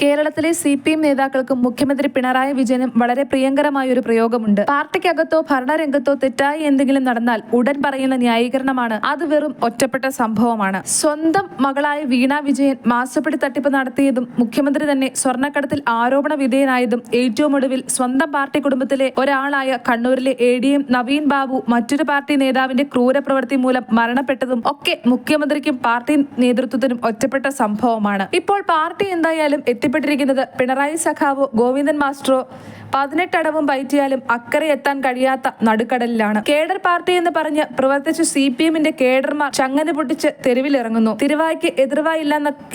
കേരളത്തിലെ C P M നേതാക്കൾക്കും മുഖ്യമന്ത്രി പിണറായി വിജയനും വളരെ പ്രിയങ്കരമായ ഒരു പ്രയോഗമുണ്ട്. പാർട്ടിക്കകത്തോ ഭരണരംഗത്തോ തെറ്റായി എന്തെങ്കിലും നടന്നാൽ ഉടൻ പറയുന്ന ന്യായീകരണമാണ് അത് വെറും ഒറ്റപ്പെട്ട സംഭവമാണ്. സ്വന്തം മകളായ വീണ വിജയൻ മാസപ്പടി തട്ടിപ്പ് നടത്തിയതും മുഖ്യമന്ത്രി തന്നെ സ്വർണക്കടത്തിൽ ആരോപണ വിധേയനായതും ഏറ്റവും ഒടുവിൽ സ്വന്തം പാർട്ടി കുടുംബത്തിലെ ഒരാളായ കണ്ണൂരിലെ A D M Naveen Babu മറ്റൊരു പാർട്ടി നേതാവിന്റെ ക്രൂരപ്രവൃത്തി മൂലം മരണപ്പെട്ടതും ഒക്കെ മുഖ്യമന്ത്രിക്കും പാർട്ടി നേതൃത്വത്തിനും ഒറ്റപ്പെട്ട സംഭവമാണ്. ഇപ്പോൾ പാർട്ടി എന്തായാലും എത്തിപ്പെട്ടിരിക്കുന്നത് പിണറായി സഖാവോ ഗോവിന്ദൻ മാസ്റ്ററോ പതിനെട്ടടവും പയറ്റിയാലും അക്കരെ എത്താൻ കഴിയാത്ത നടുക്കടലിലാണ്. കേഡർ പാർട്ടി എന്ന് പറഞ്ഞ് പ്രവർത്തിച്ച സി പി എമ്മിന്റെ കേഡർമാർ ചങ്ങന പൊട്ടിച്ച് തെരുവിലിറങ്ങുന്നു. തിരുവായ്ക്ക് എതിർവായി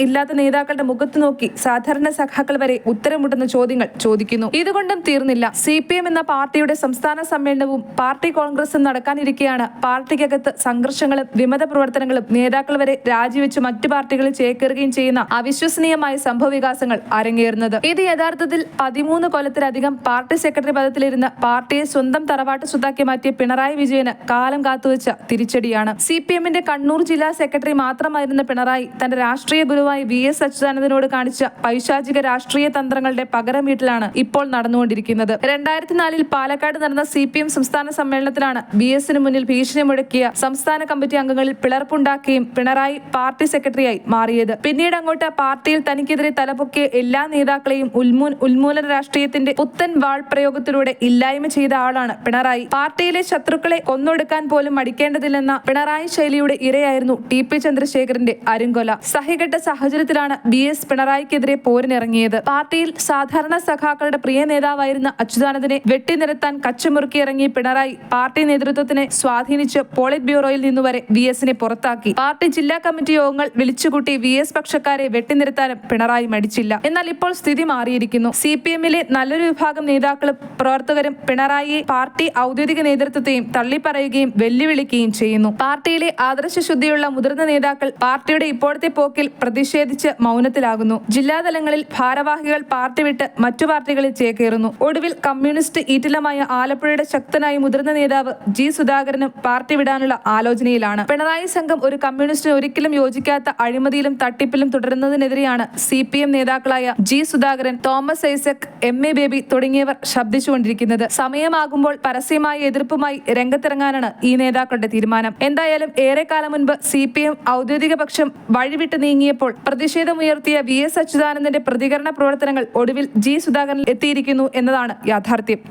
ഇല്ലാത്ത നേതാക്കളുടെ മുഖത്ത് നോക്കി സാധാരണ സഖാക്കൾ വരെ ഉത്തരമുട്ടുന്ന ചോദ്യങ്ങൾ ചോദിക്കുന്നു. ഇതുകൊണ്ടും തീർന്നില്ല. സി പി എം എന്ന പാർട്ടിയുടെ സംസ്ഥാന സമ്മേളനവും പാർട്ടി കോൺഗ്രസും നടക്കാനിരിക്കെയാണ് പാർട്ടിക്കകത്ത് സംഘർഷങ്ങളും വിമത പ്രവർത്തനങ്ങളും നേതാക്കൾ വരെ രാജിവെച്ച് മറ്റു പാർട്ടികളിൽ ചേക്കേറുകയും ചെയ്യുന്ന അവിശ്വസനീയമായ സംഭവവികാസങ്ങൾ അരങ്ങേറുന്നത്. ഇത് യഥാർത്ഥത്തിൽ പതിമൂന്ന് കൊല്ലത്തിലധികം പാർട്ടി സെക്രട്ടറി പദത്തിലിരുന്ന പാർട്ടിയെ സ്വന്തം തറവാട്ട് സ്വത്താക്കി മാറ്റിയ പിണറായി വിജയന് കാലം കാത്തുവച്ച തിരിച്ചടിയാണ്. സി പി എമ്മിന്റെ കണ്ണൂർ ജില്ലാ സെക്രട്ടറി മാത്രമായിരുന്ന പിണറായി തന്റെ രാഷ്ട്രീയ ഗുരുവായി വി എസ് അച്യുതാനന്ദനോട് കാണിച്ച പൈശാചിക രാഷ്ട്രീയ തന്ത്രങ്ങളുടെ പകരം വീട്ടിലാണ് ഇപ്പോൾ നടന്നുകൊണ്ടിരിക്കുന്നത്. രണ്ടായിരത്തി നാലിൽ പാലക്കാട് നടന്ന സി പി എം സംസ്ഥാന സമ്മേളനത്തിലാണ് ബി എസിന് മുന്നിൽ ഭീഷണി മുടക്കിയ സംസ്ഥാന കമ്മിറ്റി അംഗങ്ങളിൽ പിളർപ്പുണ്ടാക്കുകയും പിണറായി പാർട്ടി സെക്രട്ടറിയായി മാറിയത്. പിന്നീട് അങ്ങോട്ട് പാർട്ടിയിൽ തനിക്കെതിരെ തലപൊക്കിയ എല്ലാ നേതാക്കളെയും ഉന്മൂൽ ഉന്മൂലന രാഷ്ട്രീയത്തിന്റെ പുത്തൻ വാൾ പ്രയോഗത്തിലൂടെ ഇല്ലായ്മ ചെയ്ത ആളാണ് പിണറായി. പാർട്ടിയിലെ ശത്രുക്കളെ കൊന്നൊടുക്കാൻ പോലും മടിക്കേണ്ടതില്ലെന്ന പിണറായി ശൈലിയുടെ ഇരയായിരുന്നു ടി പി ചന്ദ്രശേഖരന്റെ അരുങ്കൊല സഹികെട്ട സാഹചര്യത്തിലാണ് ബി എസ് പിണറായിക്കെതിരെ പോരിനിറങ്ങിയത്. പാർട്ടിയിൽ സാധാരണ സഖാക്കളുടെ പ്രിയ നേതാവായിരുന്ന അച്യുതാനന്ദനെ വെട്ടിനിരത്താൻ കച്ചമുറുക്കിയിറങ്ങിയ പിണറായി പാർട്ടി നേതൃത്വത്തിനെ സ്വാധീനിച്ച് പോളിറ്റ് ബ്യൂറോയിൽ നിന്നുവരെ വി എസിനെ പുറത്താക്കി. പാർട്ടി ജില്ലാ കമ്മിറ്റി യോഗങ്ങൾ വിളിച്ചുകൂട്ടി വി എസ് പക്ഷക്കാരെ വെട്ടിനിരത്താനും പിണറായി മടിച്ചില്ല. എന്നാൽ ഇപ്പോൾ സ്ഥിതി മാറിയിരിക്കുന്നു. സി പി എമ്മിലെ നല്ലൊരു വിഭാഗം നേതാക്കളും പ്രവർത്തകരും പിണറായി പാർട്ടി ഔദ്യോഗിക നേതൃത്വത്തെയും തള്ളിപ്പറയുകയും വെല്ലുവിളിക്കുകയും ചെയ്യുന്നു. പാർട്ടിയിലെ ആദർശശുദ്ധിയുള്ള മുതിർന്ന നേതാക്കൾ പാർട്ടിയുടെ ഇപ്പോഴത്തെ പോക്കിൽ പ്രതിഷേധിച്ച് മൗനത്തിലാകുന്നു. ജില്ലാതലങ്ങളിൽ ഭാരവാഹികൾ പാർട്ടി വിട്ട് മറ്റു പാർട്ടികളിൽ ചേക്കേറുന്നു. ഒടുവിൽ കമ്മ്യൂണിസ്റ്റ് ഈറ്റിലമായ ആലപ്പുഴയുടെ ശക്തനായ മുതിർന്ന നേതാവ് ജി സുധാകരനും പാർട്ടി വിടാനുള്ള ആലോചനയിലാണ്. പിണറായി സംഘം ഒരു കമ്മ്യൂണിസ്റ്റിന് ഒരിക്കലും യോജിക്കാത്ത അഴിമതിയിലും തട്ടിപ്പിലും തുടരുന്നതിനെതിരെയാണ് സി പി എം നേതാക്കളായ G Sudhakaran Thomas Isaac M A Baby തുടങ്ങിയവർ ശബ്ദിച്ചുകൊണ്ടിരിക്കുന്നത്. സമയമാകുമ്പോൾ പരസ്യമായ എതിർപ്പുമായി രംഗത്തിറങ്ങാനാണ് ഈ നേതാക്കളുടെ തീരുമാനം. എന്തായാലും ഏറെക്കാലം മുൻപ് സി പി എം ഔദ്യോഗിക പക്ഷം വഴിവിട്ട് നീങ്ങിയപ്പോൾ പ്രതിഷേധമുയർത്തിയ വി എസ് അച്യുതാനന്ദന്റെ പ്രതികരണ പ്രവർത്തനങ്ങൾ ഒടുവിൽ ജി സുധാകരൻ എത്തിയിരിക്കുന്നു എന്നതാണ് യാഥാർത്ഥ്യം.